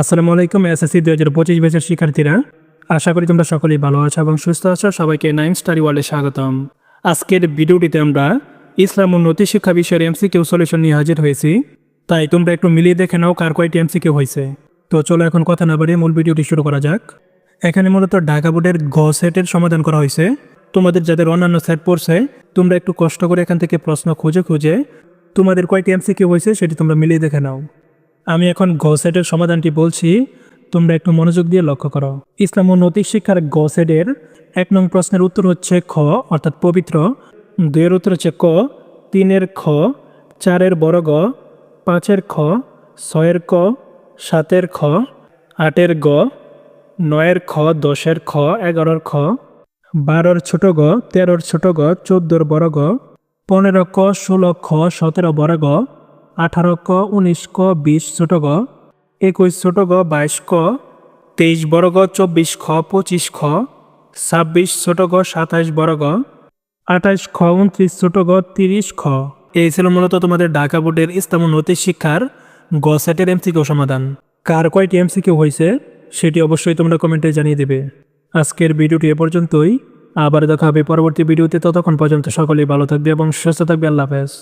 আসসালামু আলাইকুম, এসএসসি দুই হাজার পঁচিশ ব্যাচের শিক্ষার্থীরা। আশা করি তোমরা সকলেই ভালো আছো এবং সুস্থ আছো। সবাইকে নাইম স্টাডি ওয়ার্ল্ডে স্বাগতম। আজকের ভিডিওটিতে আমরা ইসলাম উন্নতি শিক্ষা বিষয়ের এমসি এমসিকিউ সলিউশন নিয়ে হাজির হয়েছি। তাই তোমরা একটু মিলিয়ে দেখে নাও কার কয়টি এমসিকিউ হয়েছে। তো চলো এখন কথা না বাড়িয়ে মূল ভিডিওটি শুরু করা যাক। এখানে মূলত ঢাকা বোর্ডের গ সেটের সমাধান করা হয়েছে। তোমাদের যাদের অন্যান্য সেট পড়ছে, তোমরা একটু কষ্ট করে এখান থেকে প্রশ্ন খুঁজে খুঁজে তোমাদের কয়টি এমসিকিউ হয়েছে সেটি তোমরা মিলিয়ে দেখে নাও। আমি এখন গ সেটের সমাধানটি বলছি, তোমরা একটু মনোযোগ দিয়ে লক্ষ্য করো। ইসলাম ও নৈতিক শিক্ষার গ সেটের এক নং প্রশ্নের উত্তর হচ্ছে খ, অর্থাৎ পবিত্র। দুইয়ের উত্তর হচ্ছে ক, তিনের খ, চারের বড় গ, পাঁচের খ, ছয়ের ক, সাতের খ, আটের গ, নয়ের খ, দশের খ, এগারোর খ, বারোর ছোট গ, তেরোর ছোট গ, চোদ্দোর বড় গ, পনেরো ক, ষোলো খ, সতেরো বড় গ আঠারো ক উনিশ ক বিশ ছোট গ একুশ ছোট গ বাইশ ক তেইশ বড় গ চব্বিশ খ পঁচিশ খ ছাব্বিশ ছোট গ সাতাইশ বড় গ আঠাইশ খ উনত্রিশ ছোট গ তিরিশ খ এই ছিল মূলত তোমাদের ঢাকা বোর্ডের ও নৈতিক শিক্ষার গ সেটের এমসিকিউ সমাধান। কার কয়টি এমসিকিউ হয়েছে, সেটি অবশ্যই তোমরা কমেন্টে জানিয়ে দেবে। আজকের ভিডিওটি এ পর্যন্তই। আবার দেখা হবে পরবর্তী ভিডিওতে। ততক্ষণ পর্যন্ত সকলেই ভালো থাকবে এবং সুস্থ থাকবে। আল্লাহ হাফেজ।